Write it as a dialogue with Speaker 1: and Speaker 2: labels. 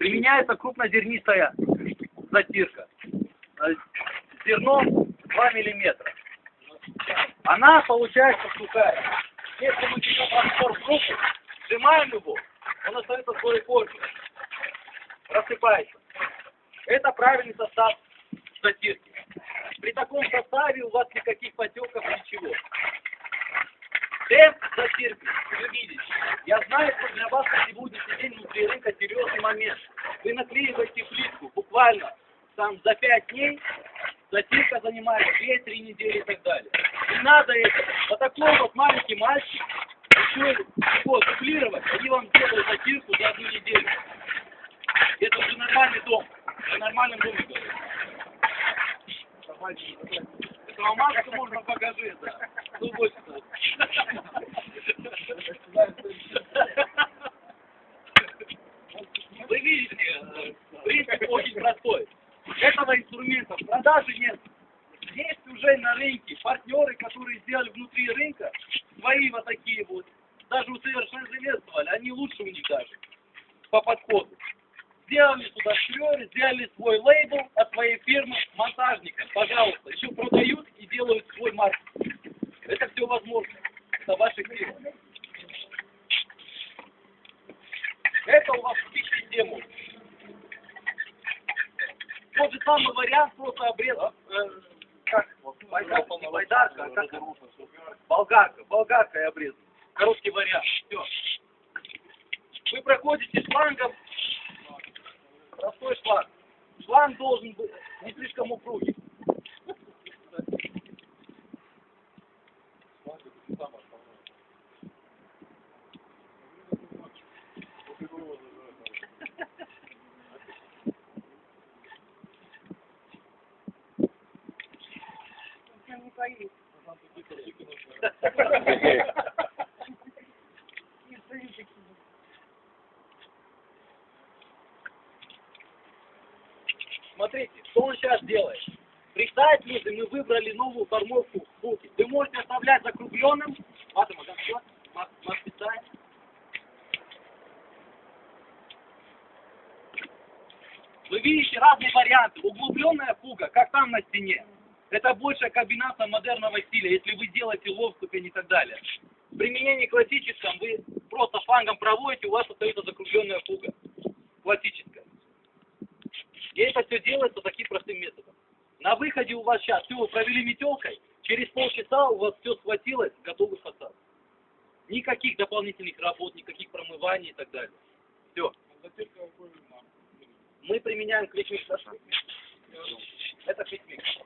Speaker 1: Применяется крупнозернистая затирка. Э, Зерно 2 миллиметра. Она получается сухая. Если мы берем раствор в руку, сжимаем его, он остается своей коже. Рассыпается. Это правильный состав затирки. При таком составе у вас никаких потеков, ничего. Темп затирки, вы видите. Я знаю, что для вас на сегодняшний день внутри рынка серьезный момент. Вы наклеиваете плитку буквально там за 5 дней, затирка занимает 2-3 недели и так далее. Не надо это. Вот такой вот маленький мальчик, еще его дублировать, они вам делают затирку за одну неделю. Это уже нормальный дом. В нормальном доме говорю. Этого мальчика можно покажи, да. Ну, больше простой. Этого инструмента в продаже нет. Есть уже на рынке партнеры, которые сделали внутри рынка свои вот такие вот, даже усовершенствовали, они лучше у них даже по подходу. Сделали туда швер, сделали свой лейбл от своей фирмы монтажника. Пожалуйста, еще продают и делают свой маркетинг. Это все возможно. Это ваши фирмы. Это у вас в систему. Тот же самый вариант, просто обрез, э, как, байдарка, байдарка, а как, болгарка, болгарка и обрез. Короткий вариант, все. Вы проходите шлангом, простой шланг. Шланг должен быть не слишком упругий. Смотрите, что он сейчас делает. Представить нужно, мы выбрали новую формовку булки. Вы можете оставлять закругленным. Ладно? Мас- мас специально. Вы видите разные варианты. Углубленная фуга, как там на стене. Это большая комбинация модерного стиля, если вы делаете ловступень и так далее. В применении классическом вы просто флангом проводите, у вас остается закругленная фуга. Классическая. И это все делается таким простым методом. На выходе у вас сейчас все вы провели метелкой, через полчаса у вас все схватилось, готовый фасад. Никаких дополнительных работ, никаких промываний и так далее. Все. Мы применяем клещевой hedef etmek.